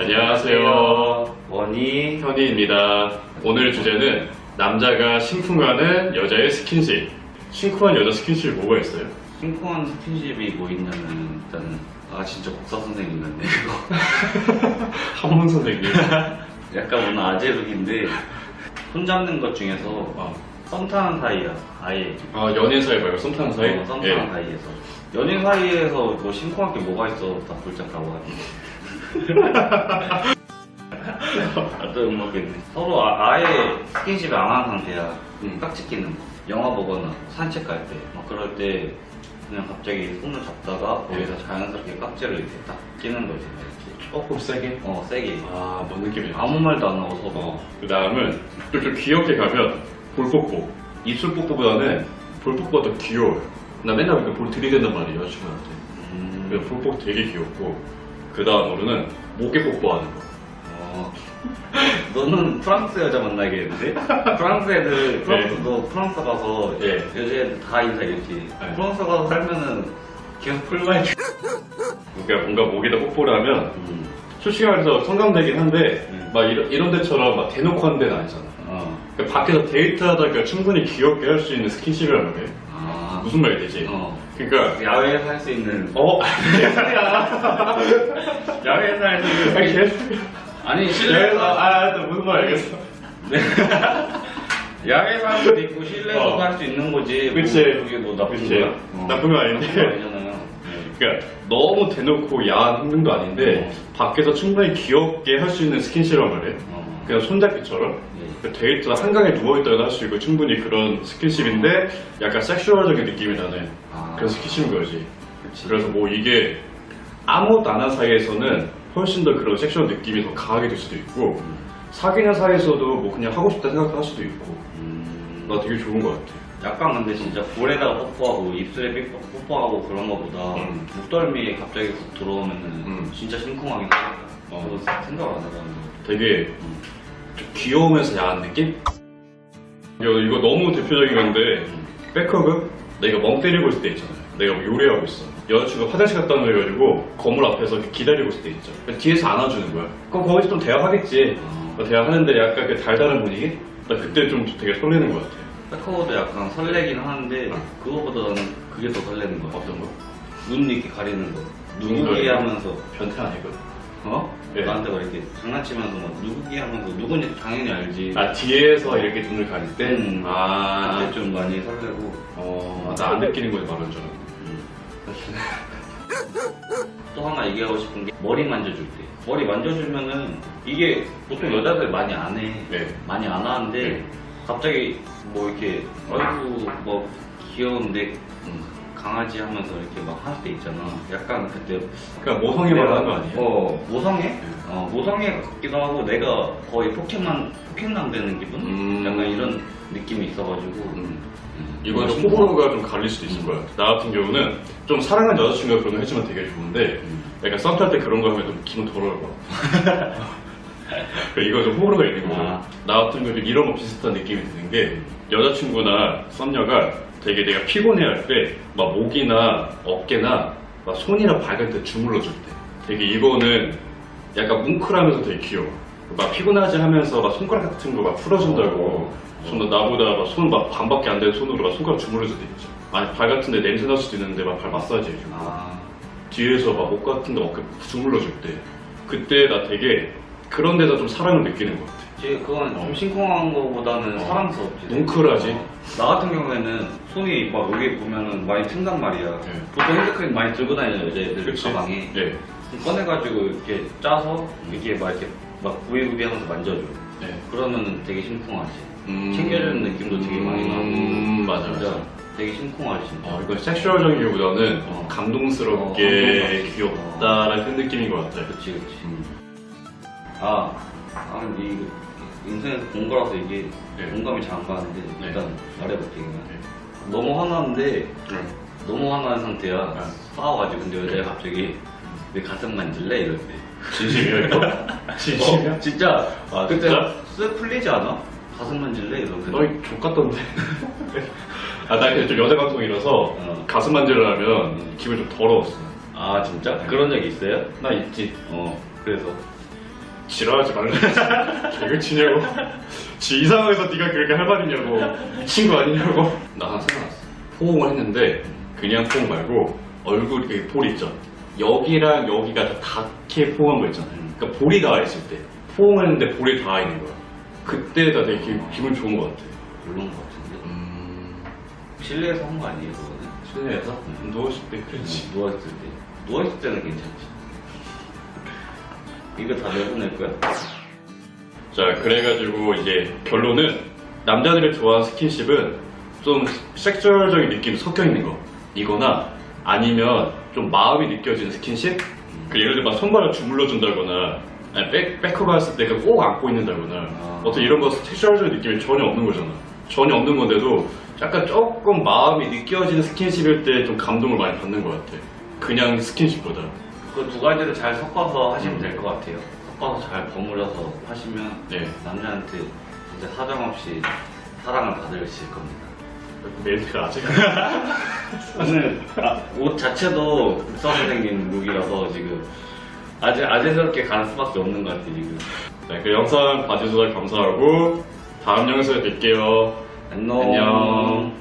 안녕하세요. 원희 현희입니다. 오늘 주제는 남자가 심쿵하는 여자의 스킨십. 심쿵한 여자 스킨십 뭐가 있어요? 심쿵한 스킨십이 뭐 있냐면 일단은 아 진짜 국사 선생님 같네 이거 한문 선생님. 약간 오늘 아재룩인데 손 잡는 것 중에서 아, 썸 타는 사이야 아예 아, 연인 사이 말고 썸 타는 사이? 어, 썸 예. 타는 사이에서 연인 사이에서 뭐 심쿵할 게 뭐가 있어 다 불짝 다고 하는데 아또 욕먹겠네 서로 아, 예 스킨십을 안 한 상태야 음. 깍지 끼는 거 영화 보거나 산책 갈 때 막 그럴 때 그냥 갑자기 손을 잡다가 네. 거기서 자연스럽게 깍지를 이렇게 딱 끼는 거지 조금 세게? 어 세게 아, 뭔 느낌이야? 아무 말도 안 하고 서로 어, 그 다음은 좀, 좀 귀엽게 가면 볼 뽀뽀. 입술 뽀뽀보다는 볼 뽀뽀가 더 귀여워요. 나 맨날 그 볼 들이댄단 말이에요, 여자친구한테. 음, 그래서 볼뽀뽀 되게 귀엽고. 그 다음으로는 목에 뽀뽀하는 거. 어. 너는 프랑스 여자 만나겠는데? 프랑스 애들, 프랑스, 네. 너 프랑스 가서 예. 여자 애들 다 인사했지. 네. 프랑스 가서 살면은 계속 풀만 해. 그러니까 뭔가 목에다 뽀뽀를 하면 음. 솔직히 말해서 성감되긴 한데 음. 막 이런, 이런 데처럼 막 대놓고 하는 데는 아니잖아. 어. 그러니까 밖에서 데이트하다가 충분히 귀엽게 할 수 있는 스킨십이라는 게 아. 무슨 말이 되지? 어. 그러니까 야외에서 할 수 있는. 어? 야외에서 할 수 있는. 아니. 아니, 실내에서. 아, 또 무슨 말 알겠어. 네. 야외에서 할 수도 있고, 실내에서도 어. 할 수 있는 거지. 그치. 뭐, 그게 뭐 나쁜 그치. 거야? 어. 나쁜 건 아닌데. 나쁜 거 아니잖아요. 네. 그러니까 너무 대놓고 야한 행동도 아닌데 밖에서 충분히 귀엽게 할 수 있는 스킨십이란 말이에요. 어. 그냥 손잡기처럼 네. 그 데이트 한강에 누워있다가 할 수 있고 충분히 그런 스킨십인데 약간 섹슈얼적인 느낌이 나는 아. 그런 스킨십인 거지. 그치. 그래서 뭐 이게 아무것도 안 한 사이에서는 훨씬 더 그런 섹슈얼 느낌이 더 강하게 될 수도 있고 사귀는 사이에서도 뭐 그냥 하고 싶다 생각할 수도 있고 음. 나 되게 좋은 것 같아. 약간 근데 진짜 볼에다가 뽀뽀하고 입술에 삐- 뽀뽀하고 그런 거보다 음. 목덜미에 갑자기 훅 들어오면은 음. 진짜 심쿵하긴 하겠다. 어. 생각을 안 해봤는데. 되게 음. 좀 귀여우면서 야한 느낌? 이거, 이거 너무 대표적인 건데 백허그? 내가 멍 때리고 있을 때 있잖아요 내가 뭐 요리하고 있어 여자친구가 화장실 갔다 오는 해가지고 건물 앞에서 이렇게 기다리고 있을 때 있죠 뒤에서 안아주는 거야 그럼 거기서 좀 대화하겠지 어. 뭐 대화하는데 약간 그 달달한 분위기? 나 그때 좀 되게 설레는 것 같아 백허도 약간 설레긴 하는데 그거보다 나는 그게 더 설레는 거야. 어떤 거? 눈 이렇게 가리는 거. 눈 누구기 거? 하면서 변태 아니거든 어? 예. 나한테 막 이렇게 장난치면서 막 누구기 하면서 누군지 당연히 알지. 아 뒤에서 이렇게 눈을 가릴 때? 음. 아, 그때 좀 많이 설레고. 어, 나 안 느끼는 거지 말은 줄 알았는데 또 하나 얘기하고 싶은 게 머리 만져줄 때 머리 만져주면은 이게 보통 여자들 많이 안 해. 네. 많이 안 하는데 네. 갑자기 뭐 이렇게 아이고 뭐 귀여운데 음. 강아지 하면서 이렇게 막 할 때 있잖아. 약간 그때 그러니까 모성애 말하는 거 아니에요? 어 모성애? 어 모성애 같기도 하고 내가 거의 포켓만 포켓남 되는 기분? 음. 약간 이런 느낌이 있어가지고 음. 음. 이건 좀 신기하다. 호불호가 좀 갈릴 수도 있을 거야. 나 같은 경우는 좀 사랑하는 여자친구가 그런 거 해주면 되게 좋은데, 음. 약간 썸탈 때 그런 거 하면 좀 기분 더러울. 그러니까 이거 좀 호불호가 있는 거고, 아. 나 같은 경우는 이런 거 비슷한 느낌이 드는 게, 여자친구나 썸녀가 되게 내가 피곤해할 때, 막 목이나 어깨나 막 손이나 발갈 때 주물러 줄 때, 되게 이거는 약간 뭉클하면서 되게 귀여워. 막 피곤하지 하면서 막 손가락 같은 거 막 풀어준다고. 어. 손 나보다 막 손 막 반밖에 안 되는 손으로 막 손가락 주물릴 수도 있죠. 아니 발 같은데 냄새 날 수도 있는데 막 발 마사지 해주고 아 뒤에서 막목 같은데 어깨 주물러 줄 때 그때 나 되게 그런 데서 좀 사랑을 느끼는 것 같아. 지 그건 어. 좀 심쿵한 거보다는 어. 사랑스럽지. 뭉클하지. 어. 나 같은 경우에는 손이 막 여기 보면은 많이 튼단 말이야. 네. 보통 핸드크림 많이 들고 다니는 여자애들 그치? 가방에 네. 꺼내가지고 이렇게 짜서 이렇게 막 이렇게 막 부비부비 하면서 만져줘. 네. 그러면은 되게 심쿵하지. 음. 챙겨주는 느낌도 되게 많이 나고. 음, 맞아, 진짜 맞아. 되게 심쿵하지 진짜. 어, 이건 섹슈얼적이기보다는 어. 감동스럽게 어, 감동스럽지. 귀엽다라는 그 느낌인 것 같아요. 그치 그치. 아, 아 근데 이 인터넷 본 거라서 이게 네. 공감이 잘 안 가는데 네. 일단 말해볼게 그냥. 네. 너무 화나는데 네. 너무 화난 상태야. 네. 싸워가지고 근데 네. 여자가 갑자기 내 가슴 만질래 이럴 때. 진심이야? 어, 진짜. 아, 그때 진짜? 쓱 풀리지 않아? 가슴 만질래 이러거든. 너희 족같던데. 아, 나 그때 좀 여자 방송이라서 어. 가슴 만지려면 음. 기분 좀 더러웠어. 아 진짜? 그런 적 있어요? 나 있지. 어. 그래서 지랄하지 말라. 개그 치냐고. 지 이상해서 네가 그렇게 할 말이냐고. 미친 거 아니냐고. 나 하나 생각났어. 포옹을 했는데 그냥 포옹 말고 얼굴 그볼 있죠. 여기랑 여기가 다 닿게 포옹한 거 있잖아요. 그러니까 볼이 닿아 있을 때 포옹을 했는데 볼이 닿아 있는 거야. 그때가 되게 기, 기분 좋은 것 같아. 별론 것 같은데. 음, 실내에서 한 거 아니에요, 그거는? 실내에서 누웠을 때 그렇지. 누워있을 때. 누워있을 때는 괜찮지. 이거 다 내보낼 거야? 자, 그래가지고 이제 결론은 남자들이 좋아하는 스킨십은 좀 섹슈얼적인 느낌이 섞여 있는 거. 이거나 아니면 좀 마음이 느껴지는 스킨십? 그 예를 막 손발을 주물러 준다거나 아니, 백, 백허가 했을 때 꼭 안고 있는다거나 아. 어떤 이런 거 섹슈얼적인 느낌이 전혀 없는 거잖아. 전혀 없는 건데도 약간 조금 마음이 느껴지는 스킨십일 때 좀 감동을 많이 받는 것 같아. 그냥 스킨십보다. 그 두 가지를 잘 섞어서 하시면 될 것 같아요. 섞어서 잘 버무려서 하시면 네. 남자한테 진짜 사정없이 사랑을 받으실 겁니다. 멘트가 아직. 오늘 아, 옷 자체도 국선에 생긴 룩이라서 지금 아재, 아재스럽게 가는 수밖에 없는 것 같아 지금. 네, 그 영상 봐주셔서 감사하고 다음 영상에 뵐게요. 안녕. 안녕.